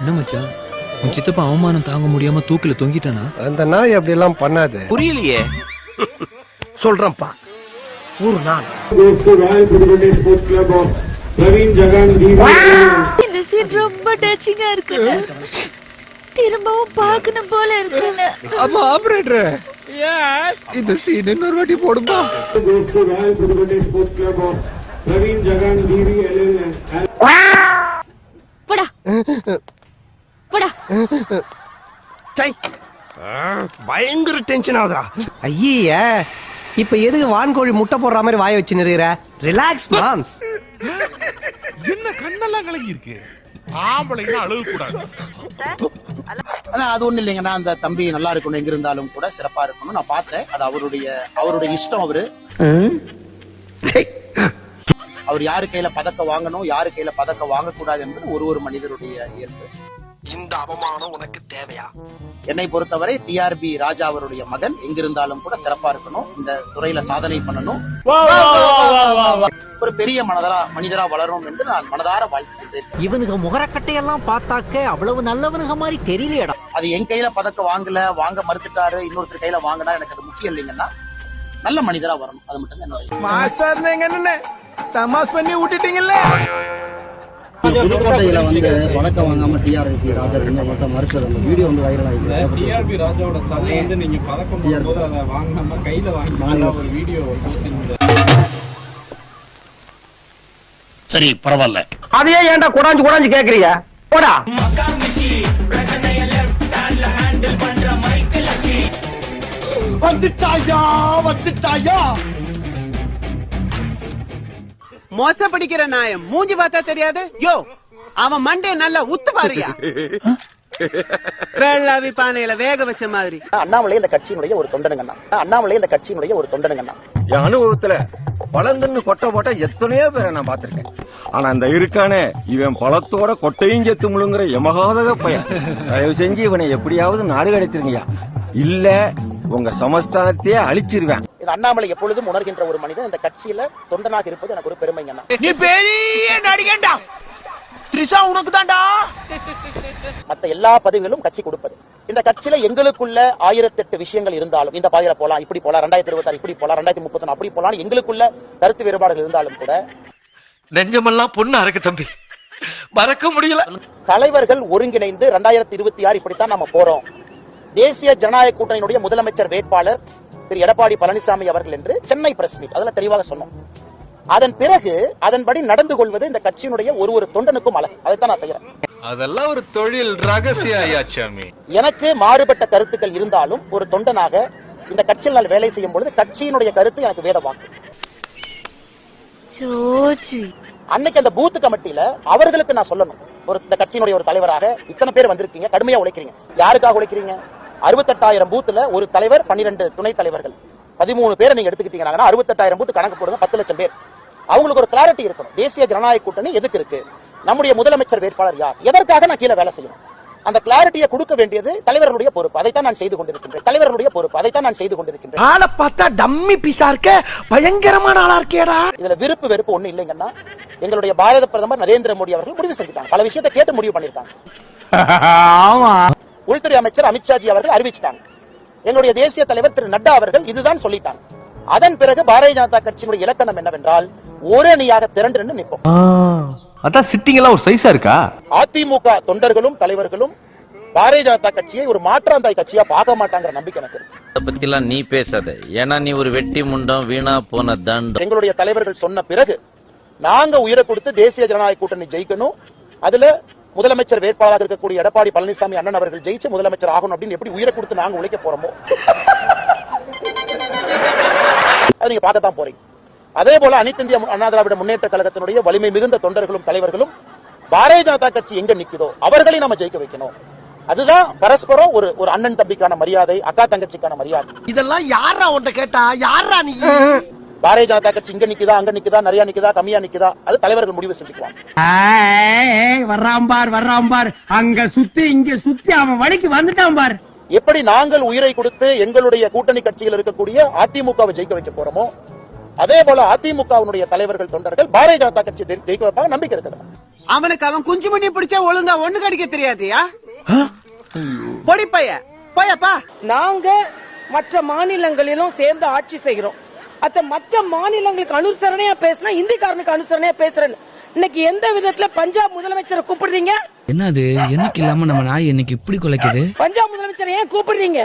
என்ன மச்சான்? உன் சித்தப்பா அவமானம் தாங்க முடியாம தூக்கில தொங்கிட்டானா? அந்த நாய் அப்படி எல்லாம் பண்ணாது. புரியலையே. சொல்றேன்ப்பா. ஒரு நாள் பிரவீன் ஜெகன் இந்த சீன் ரொம்ப டச்சிங்கா இருக்கு திரும்பவும் பார்க்கணும் போல இருக்குங்க ஆமா ஆபரேட்டர் எஸ் இந்த சீன் இன்னொரு வாட்டி போடுமா பிரவீன் ஜெகன் டிவி போடா. சை. ஆ, பயங்கர டென்ஷன் ஆகுதா ஐய இப்ப எதுக்கு வான்கோழி முட்டை போடுற மாதிரி வாய வச்சு நிறுகிற ரிலாக்ஸ் மாம்ஸ் என்ன கண்ணெல்லாம் கலங்கி இருக்கு? ஆம்பளைங்க அழுக கூடாது ஆனா அது ஒண்ணு இல்லைங்கன்னா அந்த தம்பி நல்லா இருக்கணும் எங்க இருந்தாலும் கூட சிறப்பா இருக்கணும் நான் பார்த்தேன். அது அவருடைய அவருடைய இஷ்டம் அவரு. அவர் யாரு கையில பதக்கம் வாங்கணும் யாரு கையில பதக்கம் வாங்கக்கூடாது என்பது ஒரு ஒரு மனிதருடைய இயல்பு. இந்த அவமானம் உனக்கு தேவையா? என்னை பொறுத்தவரை டிஆர்பி ராஜா அவருடைய மகன். எங்கிருந்தாலும் கூட சிறப்பா இருக்கணும். இந்த துறையில சாதனை பண்ணணும். ஒரு பெரிய மனதரா மனிதரா வளரணும் என்று நான் மனதார வாழ்த்துகின்றேன். இவனுங்க முகரக்கட்டையெல்லாம் பார்த்தாக்க அவ்வளவு நல்லவனுங்க மாதிரி தெரியலையடா. அது என் கையில பதக்கம் வாங்கல வாங்க மறுத்துட்டாரு இன்னொருத்தர் கையில வாங்கினா எனக்கு அது முக்கியம் இல்லைங்கன்னா நல்ல மனிதரா வரணும். அது மட்டும் தான் தமாஸ் பண்ணி விட்டுட்டீங்கல்ல புதுக்கோட்டையில வந்து பதக்கம் வாங்காம டிஆர்பி ராஜா இன்னொருத்த மறுத்தது. அந்த வீடியோ வந்து வைரல் ஆகிருக்கு டிஆர்பி ராஜாவோட சதை வந்து நீங்க பதக்கம் போடும்போது அதை வாங்காம கையில வாங்கி. ஒரு வீடியோ சோசியல் மீடியா சரி பரவாயில்ல. அதையே ஏன்டா குடாஞ்சு குடாஞ்சு கேக்குறீங்க? போடா. வந்துட்டாயா வந்துட்டாயா? மோச படிக்கிற நாயம். மூஞ்சி பார்த்தா தெரியாது? யோ அவன் மண்டே நல்லா உத்து பாருயா. வெள்ளாவி பானையில வேக வச்ச மாதிரி. அண்ணாமலை இந்த கட்சியினுடைய ஒரு தொண்டனுங்கண்ணா. அண்ணாமலை இந்த கட்சியினுடைய ஒரு தொண்டனுங்கண்ணா. என் அனுபவத்துல பழந்துன்னு கொட்டை போட்டா எத்தனையோ பேரை நான் பார்த்திருக்கேன். ஆனா இந்த இருக்கானே இவன் பழத்தோட கொட்டையும் செத்து முழுங்குற எமகாதக பையன். தயவு செஞ்சு இவனை எப்படியாவது நாடு கிடைச்சிருங்கய்யா இல்ல உங்க சமஸ்தானத்தையே அழிச்சிருவேன். அண்ணாமலை எப்பொழுதும் உணர்கின்ற ஒரு மனிதன். இந்த கட்சியில தொண்டனாக இருப்பது எனக்கு ஒரு பெருமைங்கண்ணா நீ பெரிய நடிகண்டா த்ரிஷா உனக்கு தான்டா. மத்த எல்லா பதவிகளும் கட்சி கொடுப்பது. இந்த கட்சியில எங்களுக்குள்ள ஆயிரத்தெட்டு விஷயங்கள் இருந்தாலும் இந்த பாதையில போலாம் இப்படி போலாம் ரெண்டாயிரத்தி இருபத்தாறு இப்படி போலாம் ரெண்டாயிரத்தி முப்பத்தி அப்படி போலாம் எங்களுக்குள்ள கருத்து வேறுபாடுகள் இருந்தாலும் கூட நெஞ்சமெல்லாம் பொண்ணு அறக்கு தம்பி. மறக்க முடியல. தலைவர்கள் ஒருங்கிணைந்து ரெண்டாயிரத்தி இருபத்தி ஆறு இப்படித்தான் நம்ம போறோம். தேசிய ஜனநாயக கூட்டணியினுடைய முதலமைச்சர் வேட்பாளர் திரு எடப்பாடி பழனிசாமி அவர்கள் என்று சென்னை பிரஸ் மீட் அதுல தெளிவாக சொன்னோம். அதன் பிறகு அதன்படி நடந்து கொள்வது இந்த கட்சியினுடைய ஒரு ஒரு தொண்டனுக்கும் அழகு. அதைத்தான் நான் செய்யறேன் அதெல்லாம் ஒரு தொழில் ரகசிய ஐயாச்சாமி எனக்கு மாறுபட்ட கருத்துக்கள் இருந்தாலும் ஒரு தொண்டனாக இந்த கட்சியில் நான் வேலை செய்யும் பொழுது கட்சியினுடைய கருத்து எனக்கு வேத வாக்கு சோச்சி அன்னைக்கு அந்த பூத் கமிட்டியில அவர்களுக்கு நான் சொல்லணும். ஒரு இந்த கட்சியினுடைய ஒரு தலைவராக இத்தனை பேர் வந்திருக்கீங்க கடுமையா உழைக்கிறீங்க. யாருக்காக உழைக்கிறீங்க? அறுபத்தெட்டாயிரம் பூத்துல ஒரு தலைவர் பன்னிரெண்டு துணைத் தலைவர்கள். பதிமூணு பேரை நீங்க எடுத்துக்கிட்டீங்கன்னா அறுபத்தெட்டாயிரம் பூத்து கணக்கு போடுங்க பத்து லட்சம் பேர். அவங்களுக்கு ஒரு கிளாரிட்டி இருக்கணும். தேசிய ஜனநாயக கூட்டணி எதுக்கு இருக்கு? நம்முடைய முதலமைச்சர் வேட்பாளர் யார்? எதற்காக நான் கீழே வேலை செய்யணும்? அந்த கிளாரிட்டியை கொடுக்க வேண்டியது தலைவர்களுடைய பொறுப்பு. அதைத்தான் நான் செய்து கொண்டிருக்கின்றேன். தலைவர்களுடைய பொறுப்பு. அதைத்தான் நான் செய்து கொண்டிருக்கின்றேன். ஆளை பார்த்தா டம்மி பீஸா இருக்க. பயங்கரமான ஆளா இருக்கேடா. இதுல விருப்பு வெறுப்பு ஒண்ணு இல்லைங்கன்னா எங்களுடைய பாரத பிரதமர் நரேந்திர மோடி அவர்கள் முடிவு செஞ்சுட்டாங்க. பல விஷயத்தை கேட்டு முடிவு பண்ணிருக்காங்க உள்துறை அமைச்சர் அமித்ஷாஜி அவர்கள் அறிவிச்சிட்டாங்க. எங்களுடைய தேசிய தலைவர் திரு நட்டா அவர்கள் இதுதான் சொல்லிட்டாங்க. அதன் பிறகு பாரதிய ஜனதா கட்சியினுடைய இலக்கணம் என்னவென்றால் ஒரு அணியாக திரண்டு நின்று நிற்போம். அதான் சிட்டிங் எல்லாம் ஒரு சைஸா இருக்கா? அதிமுக தொண்டர்களும் தலைவர்களும் பாரதிய ஜனதா கட்சியை ஒரு மாற்றாந்தாய் கட்சியா பார்க்க மாட்டாங்கிற நம்பிக்கை எனக்கு இருக்கு. அத பத்திலாம் நீ பேசாத. ஏன்னா நீ ஒரு வெட்டி முண்டம் வீணா போன தண்டம். எங்களுடைய தலைவர்கள் சொன்ன பிறகு நாங்க உயிரை கொடுத்து தேசிய ஜனநாயக கூட்டணி ஜெயிக்கணும். அதுல முதலமைச்சர் வேட்பாளராக இருக்கக்கூடிய எடப்பாடி பழனிசாமி அண்ணன் அவர்கள் ஜெயிச்சு முதலமைச்சர் ஆகணும் அப்படின்னு எப்படி உயிரை கொடுத்து நாங்க உழைக்க போறோமோ? அது நீங்க பார்க்கத்தான் போறீங்க. அதே போல அனைத்து இந்திய அண்ணா திராவிட முன்னேற்ற கழகத்தினுடைய வலிமை மிகுந்த தொண்டர்களும் தலைவர்களும் பாரதிய ஜனதா கட்சி எங்க நிக்குதோ அவர்களை நம்ம ஜெயிக்க வைக்கணும். அதுதான் பரஸ்பரம் ஒரு ஒரு அண்ணன் தம்பிக்கான மரியாதை அக்கா தங்கச்சிக்கான மரியாதை. இதெல்லாம் யாரா உன்ட்ட கேட்டா? யாரா நீ? பாரதிய ஜனதா கட்சி இங்க நிக்குதா அங்க நிக்குதா நிறைய நிக்குதா கம்மியா நிக்குதா? அது தலைவர்கள் முடிவு செஞ்சுக்குவாங்க. வர்றான் பார் வர்றான் பார். அங்க சுத்தி இங்க சுத்தி அவன் வழிக்கு வந்துட்டான் பார். எப்படி நாங்கள் உயிரை கொடுத்து எங்களுடைய கூட்டணி கட்சியில் இருக்கக்கூடிய அதிமுகவை ஜெயிக்க வைக்க போறோமோ அதே போல அதிமுகவினுடைய தலைவர்கள் தொண்டர்கள் பாரதிய ஜனதா கட்சி ஜெயிக்க வைப்பாங்க நம்பிக்கை இருக்கிறது. அவனுக்கு அவன் குஞ்சு மணி பிடிச்சா ஒழுங்கா ஒண்ணு கடிக்க தெரியாதியா? பொடி பைய போயப்பா. நாங்க மற்ற மாநிலங்களிலும் சேர்ந்து ஆட்சி செய்கிறோம். அத்த மற்ற மாநிலங்களுக்கு அனுசரணையா பேசினா இந்திக்காரனுக்கு அனுசரணையா பேசுறேன் இன்னைக்கு எந்த விதத்துல பஞ்சாப் முதலமைச்சரை கூப்பிடுறீங்க? என்னது? எனக்கு இல்லாம நம்ம நாய் இன்னைக்கு இப்படி குலைக்குது? பஞ்சாப் முதலமைச்சரை ஏன் கூப்பிடுறீங்க?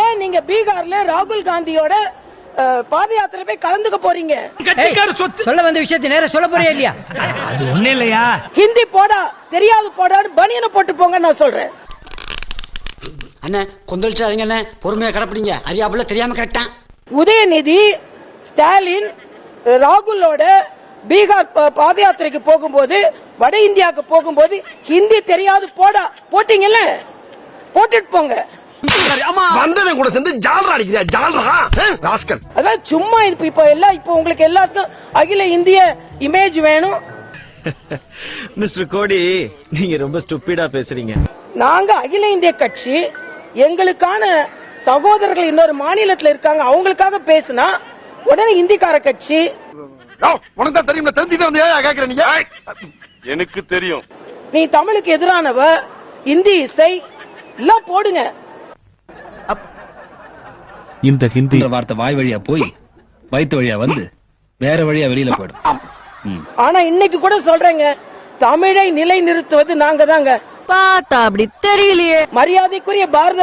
ஏன் நீங்க பீகார்ல ராகுல் காந்தியோட பாத யாத்திரை போய் கலந்துக்க போறீங்க? சொல்ல வந்த விஷயத்தை நேரம் சொல்ல போறியா இல்லையா? அது ஒண்ணு இல்லையா? ஹிந்தி போடா தெரியாது போடான்னு பனியனை போட்டு போங்க நான் சொல்றேன். அண்ணே கொந்தளிச்சாதீங்க அண்ணே பொறுமையா கடப்பிடிங்க அறியாப்புல தெரியாம கேட்டான் உதயநிதி ஸ்டாலின் ராகுலோட பீகார் ப- பாத யாத்திரைக்கு போகும்போது வட இந்தியாவுக்கு போகும்போது ஹிந்தி தெரியாது போடா போட்டீங்கல்ல? போட்டுட்டு போங்க. வந்தவன் கூட சேர்ந்து ஜாலரா அடிக்கிறியா? ஜாலரா? ராஸ்கல். அதான் சும்மா இது இப்ப எல்லாம் இப்ப உங்களுக்கு எல்லாத்துக்கும் அகில இந்திய இமேஜ் வேணும். மிஸ்டர் கோடி நீங்க ரொம்ப ஸ்டூப்பிடா பேசுறீங்க. நாங்க அகில இந்திய கட்சி எங்களுக்கான சகோதரர்கள் இன்னொரு மாநிலத்துல இருக்காங்க அவங்களுக்காக பேசினா உடனே இந்திக்கார கட்சி. உனக்கு தான் தெரியும் தெரிஞ்சுட்டு வந்து கேக்குற எனக்கு தெரியும். நீ தமிழுக்கு எதிரானவ இந்தி இசை எல்லாம் போடுங்க. இந்த ஹிந்தி வார்த்தை வாய் வழியா போய் வயிற்று வழியா வந்து வேற வழியா வெளியில போயிடும். ஆனா இன்னைக்கு கூட சொல்றேங்க தமிழை நிலை நிறுத்துவது நாங்க தாங்க பார்த்தா அப்படி தெரியலையே. மரியாதைக்குரிய பாரத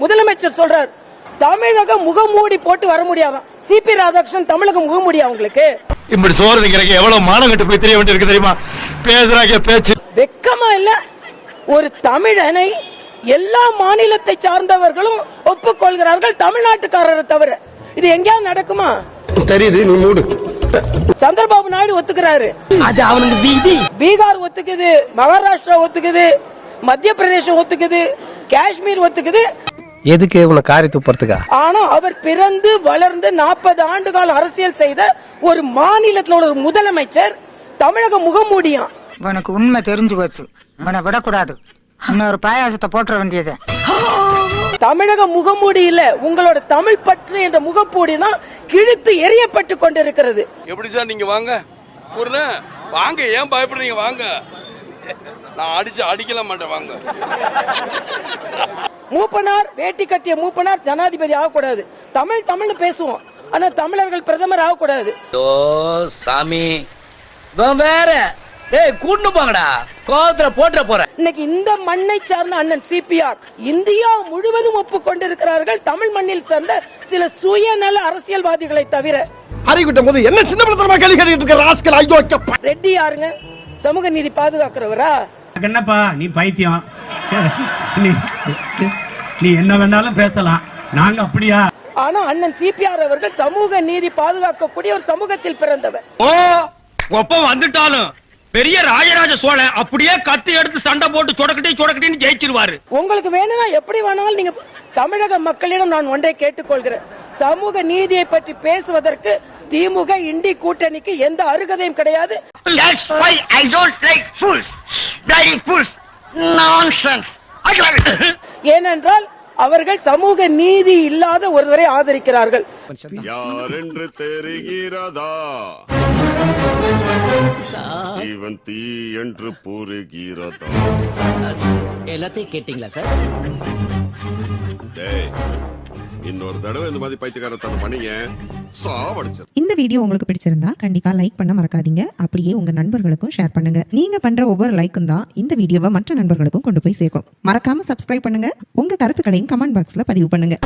முதலமைச்சர் சொல்றார் தமிழக முகமூடி போட்டு வர முடியாதான் சிபி ராதாகிருஷ்ணன் தமிழக முகமூடி அவங்களுக்கு இப்படி சோறு திங்கிறக்கு எவ்வளவு மானம் கட்டு போய் தெரிய வேண்டியிருக்கு தெரியுமா? பேசுறாங்க பேச்சு. வெக்கமா இல்ல. ஒரு தமிழனை எல்லா மாநிலத்தை சார்ந்தவர்களும் ஒப்புக்கொள்கிறார்கள் தமிழ்நாட்டுக்காரரை தவிர. இது எங்கேயாவது நடக்குமா? தெரியுது நீ மூடு. சந்திரபாபு நாயுடு ஒத்துக்கிறாரு. அது அவனுக்கு வீதி. பீகார் ஒத்துக்குது மகாராஷ்டிரா ஒத்துக்குது மத்திய பிரதேசம் ஒத்துக்குது காஷ்மீர் ஒத்துக்குது. எதுக்கு உன்னை காரி துப்புறதுக்கா? ஆனா அவர் பிறந்து வளர்ந்து நாற்பது ஆண்டு கால அரசியல் செய்த ஒரு மாநிலத்தில் ஒரு முதலமைச்சர் தமிழக முகமூடியான் உனக்கு உண்மை தெரிஞ்சு போச்சு. உன்னை விடக்கூடாது. இன்னொரு பாயாசத்தை போட்டுற வேண்டியது. தமிழக முகமூடி இல்ல உங்களோட தமிழ் பற்று என்ற முகப்பூடி தான் கிழித்து எரியப்பட்டு கொண்டிருக்கிறது. எப்படி சார் நீங்க வாங்க? வாங்க ஏன் பயப்படுறீங்க? வாங்க. நான் அடிச்சு அடிக்கல மாட்டேன் வாங்க. மூப்பனார் வேட்டி கட்டிய மூப்பனார் ஜனாதிபதி ஆகக்கூடாது. தமிழ் தமிழ்னு பேசுவோம். ஆனா தமிழர்கள் பிரதமர் ஆகக்கூடாது. ஓ சாமி. வேற. டேய் கூட்டு போங்கடா. கோவத்துல போட்டுற போற. இன்னைக்கு இந்த மண்ணை சார்ந்த அண்ணன் சிபிஆர் இந்தியா முழுவதும் ஒப்புக்கொண்டிருக்கிறார்கள் தமிழ் மண்ணில் சேர்ந்த சில சுயநல அரசியல்வாதிகளை தவிர. அறிவிட்ட போது என்ன சின்ன பிள்ளைத்தனமா கேள்வி கேட்டுட்டு இருக்க ராஸ்கல்? ஐயோ. ரெட்டி யாருங்க? சமூக நீதி பாதுகாக்கிறவரா? என்னப்பா நீ பைத்தியம்? நீ நீ என்ன வேணாலும் பேசலாம். நாங்க அப்படியா? ஆனா அண்ணன் சிபிஆர் அவர்கள் சமூக நீதி பாதுகாக்கக்கூடிய ஒரு சமூகத்தில் பிறந்தவர். ஓ ஒப்ப வந்துட்டாலும் பெரிய ராஜராஜ சோழன் அப்படியே கத்தி எடுத்து சண்டை போட்டு சொடக்கட்டி சொடக்கட்டின்னு ஜெயிச்சிருவாரு உங்களுக்கு வேணும்னா எப்படி வேணாலும் நீங்க தமிழக மக்களிடம் நான் ஒன்றை கேட்டுக்கொள்கிறேன் சமூக நீதியை பற்றி பேசுவதற்கு திமுக இண்டி கூட்டணிக்கு எந்த அருகதையும் கிடையாது That's why I don't like fools. Bloody fools. Nonsense. I love it. ஏனென்றால் அவர்கள் சமூக நீதி இல்லாத ஒருவரை ஆதரிக்கிறார்கள் யாரென்று தெரிகிறதா? இவன் தீ என்று புரிகிறதா எல்லாத்தையும் கேட்டீங்களா சார்? இன்னொரு தடவை இந்த மாதிரி பைத்தியக்காரத்தனம் பண்ணீங்க. சாவடிச்சு இந்த வீடியோ உங்களுக்கு பிடிச்சிருந்தா கண்டிப்பா லைக் பண்ண மறக்காதீங்க. அப்படியே உங்க நண்பர்களுக்கும் ஷேர் பண்ணுங்க. நீங்க பண்ற ஒவ்வொரு லைக்கும் தான் இந்த வீடியோவை மற்ற நண்பர்களுக்கும் கொண்டு போய் சேர்க்கும். மறக்காம சப்ஸ்கிரைப் பண்ணுங்க. உங்க கருத்துக்களையும் கமெண்ட் பாக்ஸ்ல பதிவு பண்ணுங்க.